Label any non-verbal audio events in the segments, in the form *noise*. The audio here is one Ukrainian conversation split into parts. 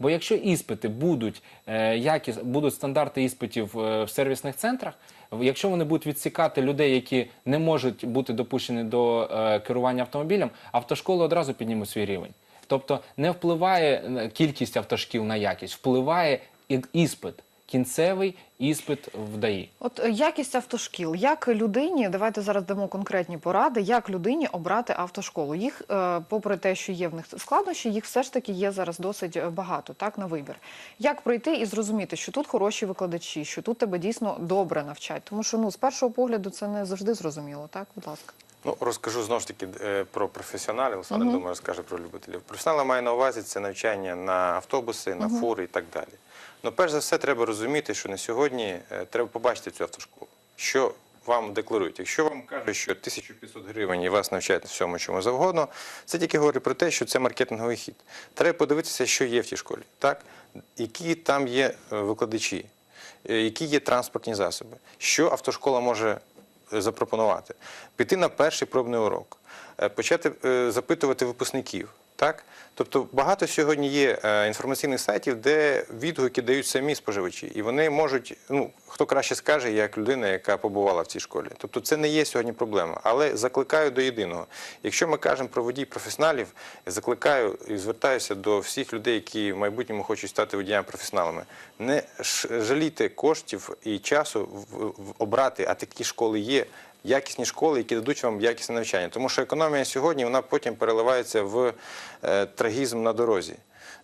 Бо якщо іспити будуть е, якіс, будуть стандарти іспитів е, в сервісних центрах, якщо вони будуть відсікати людей, які не можуть бути допущені до е, керування автомобілем, автошколи одразу піднімуть свій рівень. Тобто не впливає кількість автошкіл на якість, впливає іспит, кінцевий іспит в ДАІ. От е, якість автошкіл, як людині, давайте зараз дамо конкретні поради, як людині обрати автошколу. Їх, е, попри те, що є в них складнощі, їх все ж таки є зараз досить е, багато, так, на вибір. Як пройти і зрозуміти, що тут хороші викладачі, що тут тебе дійсно добре навчать? Тому що ну з першого погляду це не завжди зрозуміло, так, будь ласка. Ну, розкажу знову ж таки про професіоналів. Олександр, думаю, розкаже про любителів. Професіонали має на увазі це навчання на автобуси, на фури і так далі. Ну, перш за все, треба розуміти, що на сьогодні е, треба побачити цю автошколу. Що вам декларують? Якщо вам кажуть, що 1500 гривень і вас навчають всьому, чому завгодно, це тільки говорить про те, що це маркетинговий хід. Треба подивитися, що є в тій школі, так? які там є е, викладачі, е, які є транспортні засоби, що автошкола може запропонувати, піти на перший пробний урок, почати запитувати випускників. Так? Тобто багато сьогодні є е, інформаційних сайтів, де відгуки дають самі споживачі, і вони можуть, ну хто краще скаже, як людина, яка побувала в цій школі. Тобто це не є сьогодні проблема. Але закликаю до єдиного. Якщо ми кажемо про водій професіоналів, закликаю і звертаюся до всіх людей, які в майбутньому хочуть стати водіями професіоналами. Не жалійте коштів і часу обрати, а такі школи є якісні школи, які дадуть вам якісне навчання. Тому що економія сьогодні вона потім переливається в е, трагізм на дорозі.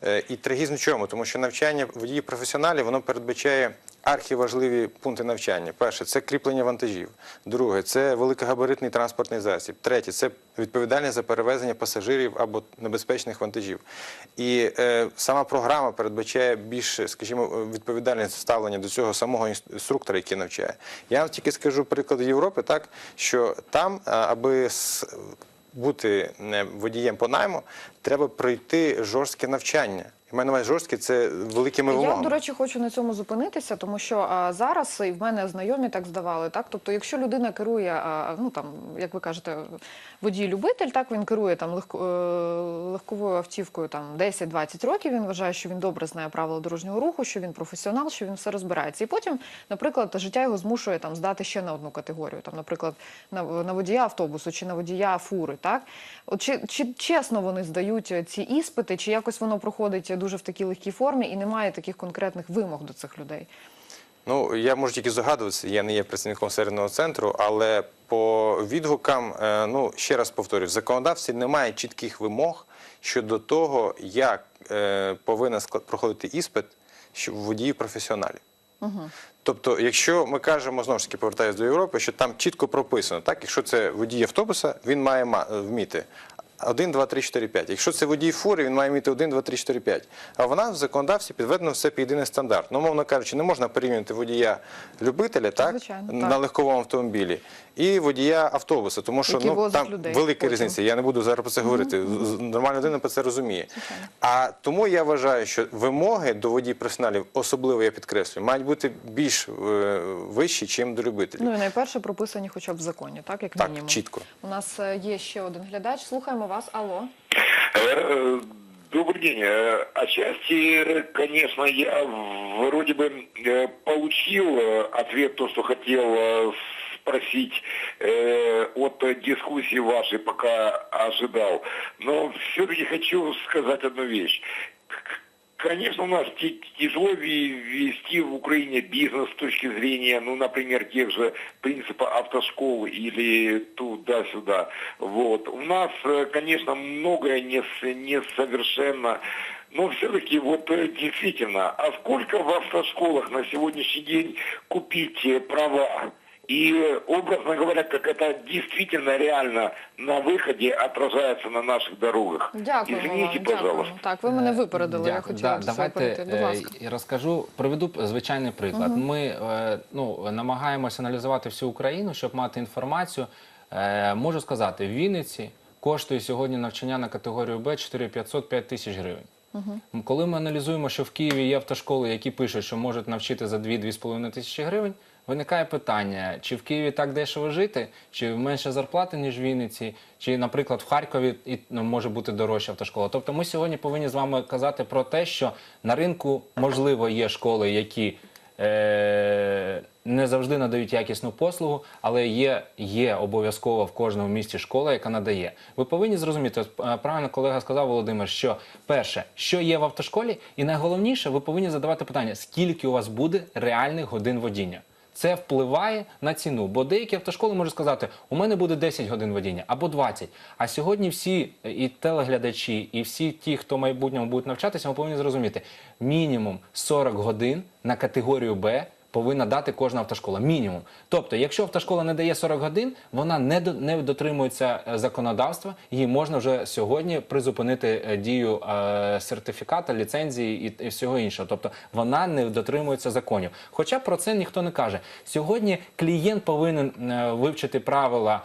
Е, і трагізм чому? Тому що навчання водіїв професіоналів воно передбачає архіважливі пункти навчання. Перше це кріплення вантажів. Друге це великогабаритний транспортний засіб. Третє це відповідальність за перевезення пасажирів або небезпечних вантажів. І е, сама програма передбачає більш, скажімо, відповідальне ставлення до цього самого інструктора, який навчає. Я вам тільки скажу приклад Європи, так що там, аби бути е, водієм по найму, треба пройти жорстке навчання. І мене увазі жорстке це великими Я, до речі, хочу на цьому зупинитися, тому що а, зараз і в мене знайомі так здавали. Так, тобто, якщо людина керує, а, ну там, як ви кажете, водій-любитель, так він керує там легко, е, легковою автівкою там 10-20 років. Він вважає, що він добре знає правила дорожнього руху, що він професіонал, що він все розбирається. І потім, наприклад, життя його змушує там здати ще на одну категорію, там, наприклад, на, на водія автобусу чи на водія фури. Так, от чи, чи чесно вони здають е, ці іспити, чи якось воно проходить дуже в такій легкій формі і немає таких конкретних вимог до цих людей? Ну, я можу тільки здогадуватися, я не є працівником середнього центру, але по відгукам, е, ну ще раз повторюю, в законодавстві немає чітких вимог щодо того, як е, повинен проходити іспит водіїв професіоналів. Тобто, якщо ми кажемо знову ж таки повертаюся до Європи, що там чітко прописано, так, якщо це водій автобуса, він має вміти 1, 2, 3, 4, 5. Якщо це водій фури, він має вміти 1, 2, 3, 4, 5. А вона в законодавстві підведено все під єдиний стандарт. Ну, мовно кажучи, не можна порівнювати водія любителя так, Звичайно, на так. легковому автомобілі і водія автобуса, тому що ну, там людей велика потім. різниця. Я не буду зараз про це говорити. З- Нормальна людина про це розуміє. А тому я вважаю, що вимоги до водій професіоналів, особливо я підкреслюю, мають бути більш е, вищі, ніж до любителів. Ну і найперше прописані хоча б в законі, так як так, мінімум. чітко. У нас е, є ще один глядач. Слухаємо вас. Алло. Э, Добрый день. Э, Отчасти, э, конечно, я вроде бы э, получил э, ответ, то, что хотел э, спросить э, от э, дискуссии вашей, пока ожидал. Но все-таки хочу сказать одну вещь. Конечно, у нас тяжело ве- вести в Украине бизнес с точки зрения, ну, например, тех же принципа автошколы или туда-сюда. Вот. У нас, э, конечно, многое несовершенно, но все-таки вот э, действительно, а сколько в автошколах на сегодняшний день купить э, права? И, э, образно говоря, как это действительно реально на выходе отражается на наших дорогах. Дякуємо Извините, вам. пожалуйста. Дякуємо. Так, ви мене випередили. Я Дякую. хотіла Да, до цього давайте перейти. Будь е, ласка. і розкажу, приведу п- звичайний приклад. Ми е, ну, намагаємося аналізувати всю Україну, щоб мати інформацію. Е, Можу сказати, в Вінниці коштує сьогодні навчання на категорію Б 4500-5 тисяч гривень. М, Коли ми аналізуємо, що в Києві є автошколи, які пишуть, що можуть навчити за 2-2,5 тисячі гривень, виникає питання: чи в Києві так дешево жити, чи менше зарплати, ніж в Вінниці, чи, наприклад, в Харкові і ну, може бути дорожча автошкола. Тобто, ми сьогодні повинні з вами казати про те, що на ринку можливо є школи, які е, не завжди надають якісну послугу, але є, є обов'язково в кожному місті школа, яка надає. Ви повинні зрозуміти, е, правильно колега сказав Володимир, що перше, що є в автошколі, і найголовніше, ви повинні задавати питання, скільки у вас буде реальних годин водіння. Це впливає на ціну, бо деякі автошколи можуть сказати, у мене буде 10 годин водіння або 20. А сьогодні всі і телеглядачі, і всі ті, хто в майбутньому будуть навчатися, ми повинні зрозуміти, мінімум 40 годин на категорію Б повинна дати кожна автошкола. Мінімум. Тобто, якщо автошкола не дає 40 годин, вона не, до, не дотримується е, законодавства, її можна вже сьогодні призупинити е, дію е, сертифіката, ліцензії і, всього іншого. Тобто вона не дотримується законів. Хоча про це ніхто не каже. Сьогодні клієнт повинен вивчити правила,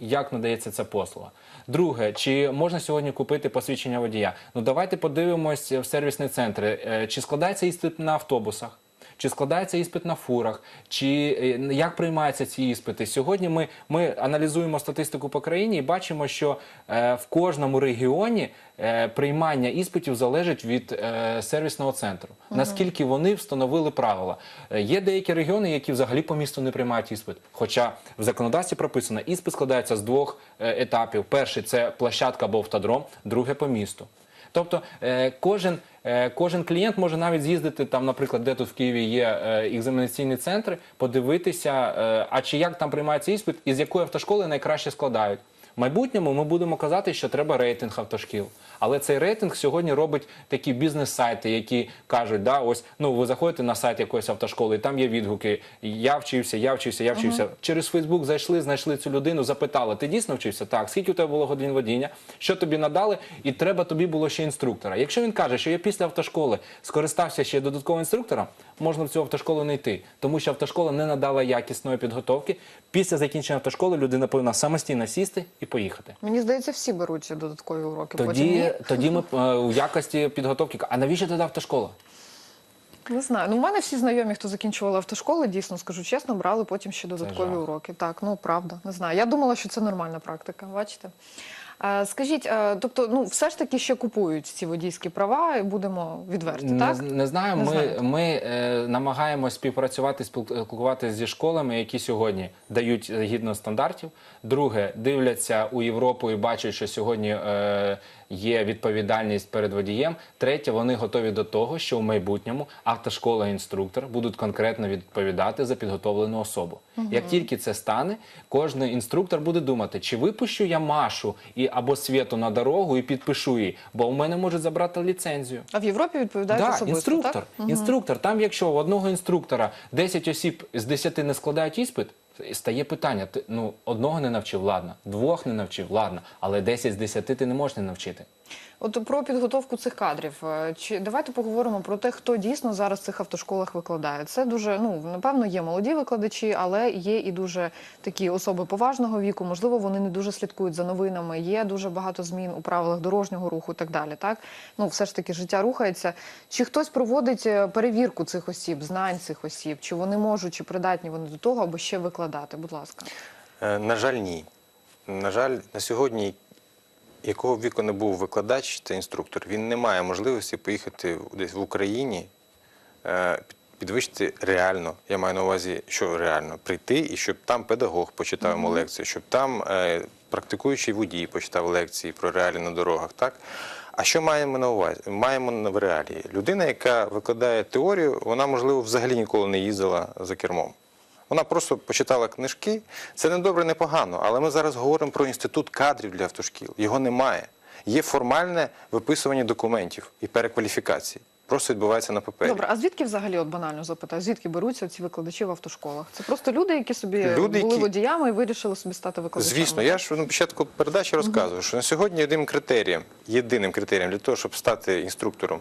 як надається ця послуга. Друге, чи можна сьогодні купити посвідчення водія? Ну давайте подивимось в сервісні центри. Чи складається іспит на автобусах? Чи складається іспит на фурах, чи е, як приймаються ці іспити? Сьогодні ми, ми аналізуємо статистику по країні і бачимо, що е, в кожному регіоні е, приймання іспитів залежить від е, сервісного центру. Наскільки вони встановили правила? Е, є деякі регіони, які взагалі по місту не приймають іспит. Хоча в законодавстві прописано, іспит складається з двох е, етапів: перший це площадка або автодром, друге по місту. Тобто е, кожен, е, кожен клієнт може навіть з'їздити там, наприклад, де тут в Києві є е, екзаменаційні центри, подивитися, а чи як там приймається іспит, і з якої автошколи найкраще складають. В майбутньому ми будемо казати, що треба рейтинг автошкіл. Але цей рейтинг сьогодні робить такі бізнес-сайти, які кажуть, да, ось ну ви заходите на сайт якоїсь автошколи, і там є відгуки. Я вчився, я вчився, я вчився. Через Фейсбук зайшли, знайшли цю людину, запитали, ти дійсно вчився? Так, скільки у тебе було годин водіння, що тобі надали, і треба тобі було ще інструктора. Якщо він каже, що я після автошколи скористався ще додатковим інструктором, можна в цю автошколу не йти, тому що автошкола не надала якісної підготовки. Після закінчення автошколи людина повинна самостійно сісти і поїхати. Мені здається, всі беруть додаткові уроки. Потім. Тоді, тоді ми *laughs* е, у якості підготовки. А навіщо тоді автошкола? Не знаю. Ну, у мене всі знайомі, хто закінчували автошколи, дійсно скажу чесно, брали потім ще додаткові уроки. Так, ну правда, не знаю. Я думала, що це нормальна практика. Бачите? Е, Скажіть, е, тобто, ну все ж таки ще купують ці водійські права, і будемо відверті, Не, так? не знаю. Не ми знаєте. ми е, намагаємось співпрацювати, спілкуватися зі школами, які сьогодні дають е, гідно стандартів. Друге, дивляться у Європу і бачать, що сьогодні е, є відповідальність перед водієм. Третє, вони готові до того, що в майбутньому автошкола і інструктор будуть конкретно відповідати за підготовлену особу. Як тільки це стане, кожен інструктор буде думати, чи випущу я Машу і або Свєту на дорогу і підпишу її, бо у мене можуть забрати ліцензію. А в Європі відповідають Да, особисто, інструктор. так? Інструктор. Там, якщо у одного інструктора 10 осіб з 10 не складають іспит, стає питання: ти ну одного не навчив, ладно, двох не навчив, ладно, але 10 з 10 ти не можеш не навчити. От про підготовку цих кадрів. Е, Чи давайте поговоримо про те, хто дійсно зараз в цих автошколах викладає. Це дуже ну напевно є молоді викладачі, але є і дуже такі особи поважного віку. Можливо, вони не дуже слідкують за новинами. Є дуже багато змін у правилах дорожнього руху і так далі. Так ну все ж таки життя рухається. Чи хтось проводить е, перевірку цих осіб, знань цих осіб? Чи вони можуть, чи придатні вони до того, аби ще викладати? Будь ласка. Е, На жаль, ні. На жаль, на сьогодні, якого б віку не був викладач та інструктор, він не має можливості поїхати десь в Україні, е, підвищити реально. Я маю на увазі, що реально прийти, і щоб там педагог почитав йому лекцію, щоб там е, практикуючий водій почитав лекції про реалії на дорогах. Так? А що маємо на увазі? Маємо в реалії? Людина, яка викладає теорію, вона, можливо, взагалі ніколи не їздила за кермом. Вона просто почитала книжки. Це не добре, не погано. Але ми зараз говоримо про інститут кадрів для автошкіл. Його немає. Є формальне виписування документів і перекваліфікації. Просто відбувається на папері. Добре, а звідки взагалі, от банально запитаю, звідки беруться ці викладачі в автошколах? Це просто люди, які собі Люди, були які- водіями і вирішили собі стати викладачами. Звісно, я ж на початку передачі розказував, що на сьогодні єдиним критерієм, єдиним критерієм для того, щоб стати інструктором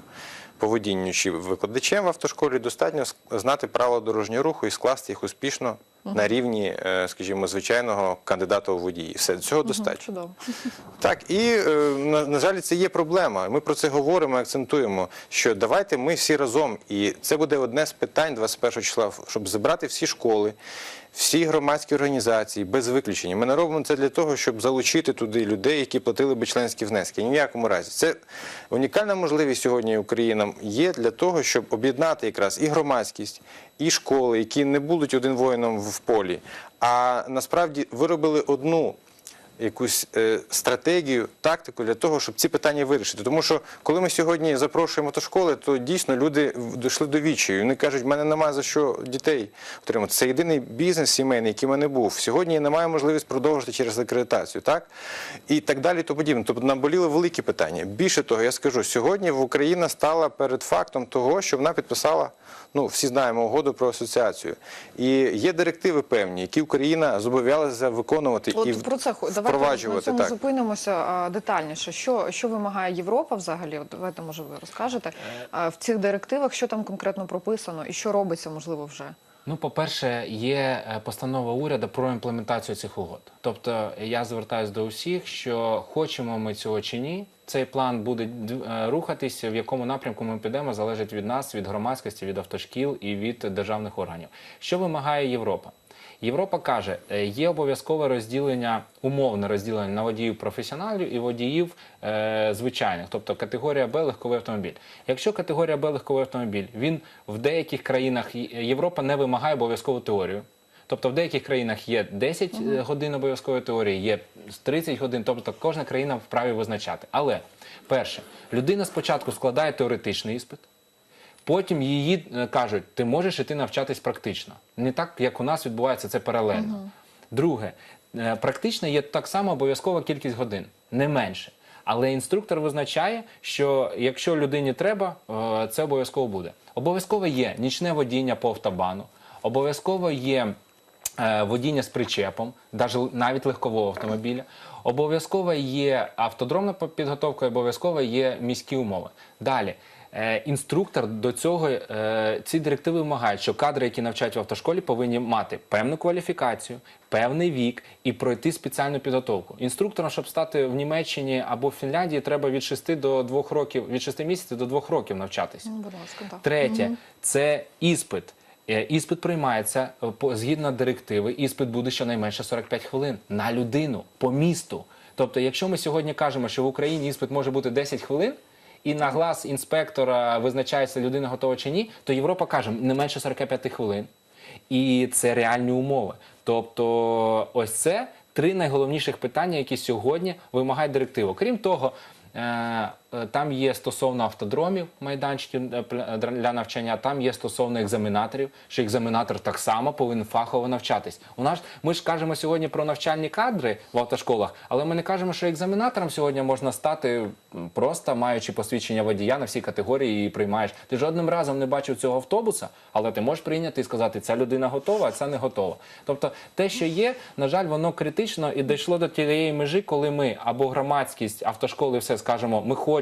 по водінню чи викладачем в автошколі, достатньо знати правила дорожнього руху і скласти їх успішно на рівні, е, скажімо, звичайного кандидата у водії. Все цього достатньо. Чудово. *laughs* Так, і е, на, жаль, це є проблема. Ми про це говоримо, акцентуємо, що давайте ми всі разом, і це буде одне з питань 21 числа, щоб зібрати всі школи, всі громадські організації без виключення. Ми не робимо це для того, щоб залучити туди людей, які платили би членські внески. Ні в якому разі. Це унікальна можливість сьогодні Україна є для того, щоб об'єднати якраз і громадськість, і школи, які не будуть один воїном в полі, а насправді виробили одну якусь е, стратегію, тактику для того, щоб ці питання вирішити. Тому що коли ми сьогодні запрошуємо до школи, то дійсно люди дійшли до відчаю. Вони кажуть, в мене немає за що дітей отримати. Це єдиний бізнес сімейний, який в мене був. Сьогодні я не маю можливість продовжити через акредитацію, так? І так далі, то подібне. Тобто наболіли великі питання. Більше того, я скажу, сьогодні Україна стала перед фактом того, що вона підписала, ну всі знаємо, угоду про асоціацію. І є директиви певні, які Україна зобов'язалася виконувати і От про це хо- давайте на цьому Так. зупинимося детальніше. Що, що вимагає Європа взагалі? От давайте, може, ви розкажете в цих директивах, що там конкретно прописано і що робиться, можливо, вже. Ну, по-перше, є е, постанова уряду про імплементацію цих угод. Тобто я звертаюся до усіх, що хочемо ми цього чи ні. Цей план буде е, рухатись, в якому напрямку ми підемо, залежить від нас, від громадськості, від автошкіл і від державних органів. Що вимагає Європа? Європа каже, е, є обов'язкове розділення, умовне розділення на водіїв професіоналів і водіїв е, звичайних, тобто категорія Б легковий автомобіль. Якщо категорія Б легковий автомобіль, він в деяких країнах Європа не вимагає обов'язкову теорію. Тобто в деяких країнах є 10 е, годин обов'язкової теорії, є 30 годин, тобто кожна країна вправі визначати. Але перше, людина спочатку складає теоретичний іспит, Потім її е, кажуть, ти можеш іти навчатись практично. Не так, як у нас відбувається це паралельно. Друге, е, практично є так само обов'язкова кількість годин, не менше. Але інструктор визначає, що якщо людині треба, е, це обов'язково буде. Обов'язково є нічне водіння по автобану, обов'язково є водіння з причепом, навіть легкового автомобіля. Обов'язково є автодромна підготовка, обов'язково є міські умови. Далі. Е, Інструктор до цього е, ці директиви вимагають, що кадри, які навчають в автошколі, повинні мати певну кваліфікацію, певний вік і пройти спеціальну підготовку. Інструктором, щоб стати в Німеччині або в Фінляндії, треба від 6 до 2 років, від 6 місяців до 2 років навчатися. Ну, будь ласка, так. Третє це іспит. Е, Іспит приймається згідно директиви. Іспит буде щонайменше 45 хвилин на людину по місту. Тобто, якщо ми сьогодні кажемо, що в Україні іспит може бути 10 хвилин, і на глаз інспектора визначається людина готова чи ні, то Європа каже не менше 45 хвилин. І це реальні умови. Тобто, ось це три найголовніших питання, які сьогодні вимагають директиву. Крім того, е, там є стосовно автодромів, майданчиків е, для навчання, там є стосовно екзаменаторів, що екзаменатор так само повинен фахово навчатись. У нас ми ж кажемо сьогодні про навчальні кадри в автошколах, але ми не кажемо, що екзаменатором сьогодні можна стати просто маючи посвідчення водія на всі категорії і приймаєш. Ти жодним разом не бачив цього автобуса, але ти можеш прийняти і сказати, ця людина готова, а ця не готова. Тобто, те, що є, на жаль, воно критично і дійшло до тієї межі, коли ми або громадськість автошколи все скажемо, ми хочемо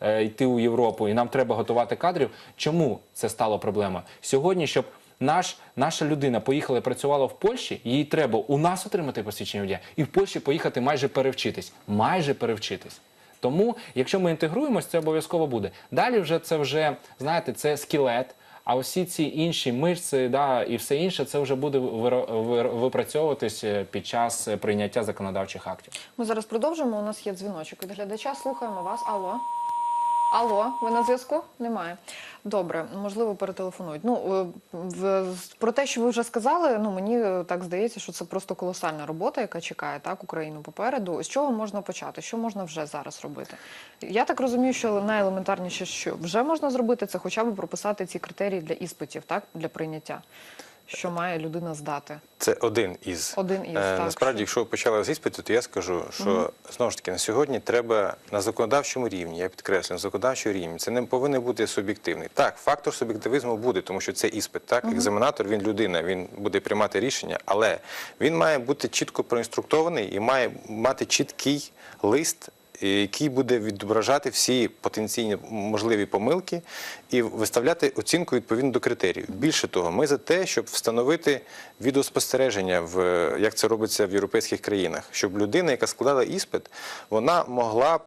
е, йти у Європу і нам треба готувати кадрів. Чому це стало проблемою? Сьогодні, щоб наш, наша людина поїхала і працювала в Польщі, їй треба у нас отримати посвідчення водія і в Польщі поїхати майже перевчитись. Майже перевчитись. Тому, якщо ми інтегруємось, це обов'язково буде. Далі вже це вже, знаєте, це скелет. А усі ці інші мишці да, і все інше, це вже буде випрацьовуватись е, під час е, прийняття законодавчих актів. Ми зараз продовжимо. У нас є дзвіночок від глядача. Слухаємо вас. Алло. Алло, ви на зв'язку? Немає. Добре, можливо, перетелефонують. Ну е, про те, що ви вже сказали, ну мені е, так здається, що це просто колосальна робота, яка чекає так Україну попереду. З чого можна почати? Що можна вже зараз робити? Я так розумію, що найелементарніше, що вже можна зробити, це хоча б прописати ці критерії для іспитів, так для прийняття, що має людина здати. Це один із. Один із, Е, так, Насправді, що- якщо ви почали з іспиту, то я скажу, що знову ж таки на сьогодні треба на законодавчому рівні, я підкреслюю, на законодавчому рівні, це не повинен бути суб'єктивний. Так, фактор суб'єктивізму буде, тому що це іспит. Так, екзаменатор, він людина, він буде приймати рішення, але він має бути чітко проінструктований і має мати чіткий лист. Е, який буде відображати всі потенційні можливі помилки і виставляти оцінку відповідно до критеріїв. Більше того, ми за те, щоб встановити відеоспостереження, в як це робиться в європейських країнах, щоб людина, яка складала іспит, вона могла